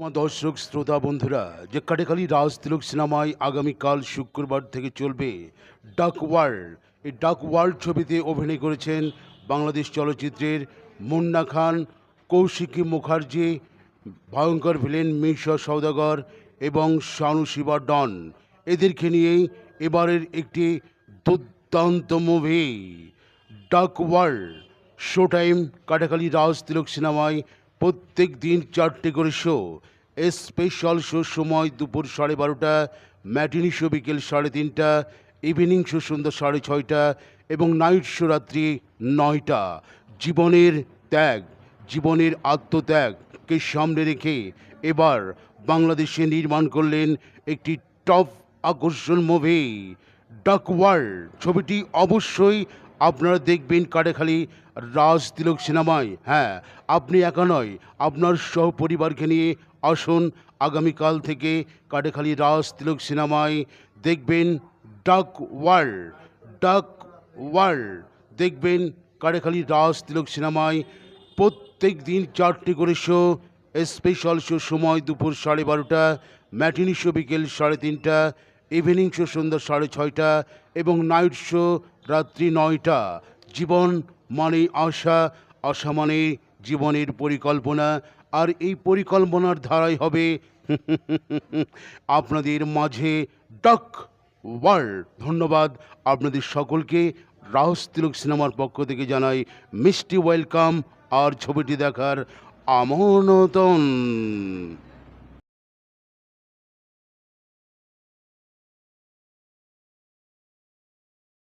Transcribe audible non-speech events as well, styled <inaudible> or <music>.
আমার দর্শক, শ্রোতা, বন্ধুরা, যে কাটেখালি রাজ তিলক সিনেমায় আগামীকাল শুক্রবার থেকে চলবে ডাক ওয়ার্ল্ড। এই ডাক ওয়ার্ল্ড ছবিতে অভিনয় করেছেন বাংলাদেশ চলচ্চিত্রের মুন্না খান, কৌশিকী মুখার্জি, ভয়ঙ্কর ভিলেন মিশা সৌদাগর এবং শানু শিবা ডন। এদেরকে নিয়েই এবারের একটি দুর্দান্ত movie duck world show time Katakhali Raj Tilak সিনেমায় প্রত্যেক দিন চারটে করে শো স্পেশাল শো সময় দুপুর সাড়ে বারোটা ম্যাটিনি শো বিকেল সাড়ে তিনটা ইভিনিং শো সন্ধ্যা সাড়ে ছয়টা এবং নাইট শো রাত্রি নয়টা। জীবনের ত্যাগ, জীবনের আত্মত্যাগকে সামনে রেখে এবার বাংলাদেশে নির্মাণ করলেন একটি টপ আকর্ষণ মুভি ডাক ওয়ার্ল্ড ছবিটি অবশ্যই আপনারা দেখবেন কাটাখালি রাজ তিলক সিনেমায় হ্যাঁ আপনি একা নয়, আপনার সহপরিবারকে নিয়ে আসুন, আগামীকাল থেকে কাটাখালি রাজ তিলক সিনেমায় দেখবেন ডাক ওয়ার্ল্ড ডাক ওয়ার্ল্ড, দেখবেন কাটাখালি রাজ তিলক সিনেমায় প্রত্যেক দিন চারটি করে শো স্পেশাল শো সময় দুপুর সাড়ে বারোটা ম্যাটিনি শো বিকেল সাড়ে তিনটা ইভিনিং শো সন্ধ্যা সাড়ে ছয়টা এবং নাইট শো রাত্রি নয়টা। জীবন মানে আশা আশা মানে জীবনের পরিকল্পনা, আর এই পরিকল্পনার ধারাই হবে <laughs> আপনাদের মাঝে ডক ওয়ার্ল্ড। ধন্যবাদ আপনাদের সকলকে। রাহস তিলক সিনেমার পক্ষ থেকে জানাই, মিষ্টি ওয়েলকাম, আর ছবিটি দেখার আমন্ত্রণ।